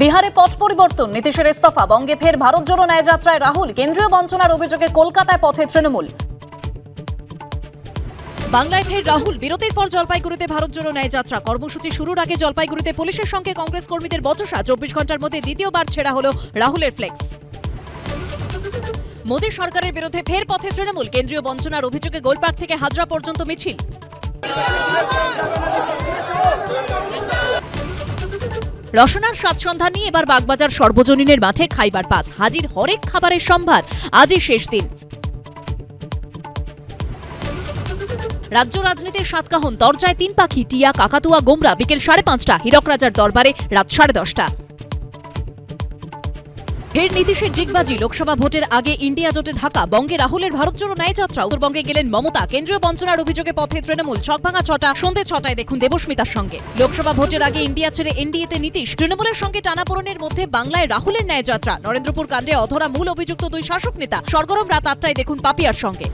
বিহারে পথ পরিবর্তন, নীতিশের ইস্তফা, বঙ্গে ফের ভারত জোড়ো ন্যায় যাত্রায় রাহুল, কেন্দ্রীয় বঞ্চনার অভিযোগে কলকাতায় পথে তৃণমূল। বাংলায় ফের রাহুল, বিরতির পর জলপাইগুড়িতে ভারত জোড়ো ন্যায় যাত্রা। কর্মসূচি শুরুর আগে জলপাইগুড়িতে পুলিশের সঙ্গে কংগ্রেস কর্মীদের বচসা। চব্বিশ ঘণ্টার মধ্যে দ্বিতীয়বার ছেড়া হলো রাহুলের ফ্লেক্স মোদী সরকারের বিরুদ্ধে ফের পথে তৃণমূল, কেন্দ্রীয় বঞ্চনার অভিযোগে গোলপার্ক থেকে হাজরা পর্যন্ত মিছিল। রসনার স্বাদ সন্ধান নিয়ে এবার বাগবাজার সর্বজনীনের মাঠে খাইবার পাস। হাজির হরেক খাবারের সম্ভার আজই শেষ দিন। রাজ্য রাজনীতির সাতকাহন, দরজায় তিন পাখি, টিয়া, কাকাতুয়া, গোমরা, বিকেল সাড়ে পাঁচটা, হীরক রাজার দরবারে রাত সাড়ে দশটা। ফের নীতিশের জিগবাজি, লোকসভা ভোটের আগে ইন্ডিয়া জোটে ঢাকা, বঙ্গে রাহুলের ভারত জোড়ো ন্যায় যাত্রা, উত্তরবঙ্গে গেলেন মমতা, কেন্দ্রীয় বঞ্চনার অভিযোগে পথে তৃণমূল ছকভাঙা ছটা, সন্ধে ছটায় দেখুন দেবস্মিতার সঙ্গে। লোকসভা ভোটের আগে ইন্ডিয়া ছেড়ে এনডিএতে নীতিশ, তৃণমূলের সঙ্গে টানাপোড়নের মধ্যে বাংলায় রাহুলের ন্যায় যাত্রা, নরেন্দ্রপুর কাণ্ডে অধরা মূল অভিযুক্ত দুই শাসক নেতা, সরগরম রাত আটটায় দেখুন পাপিয়ার সঙ্গে।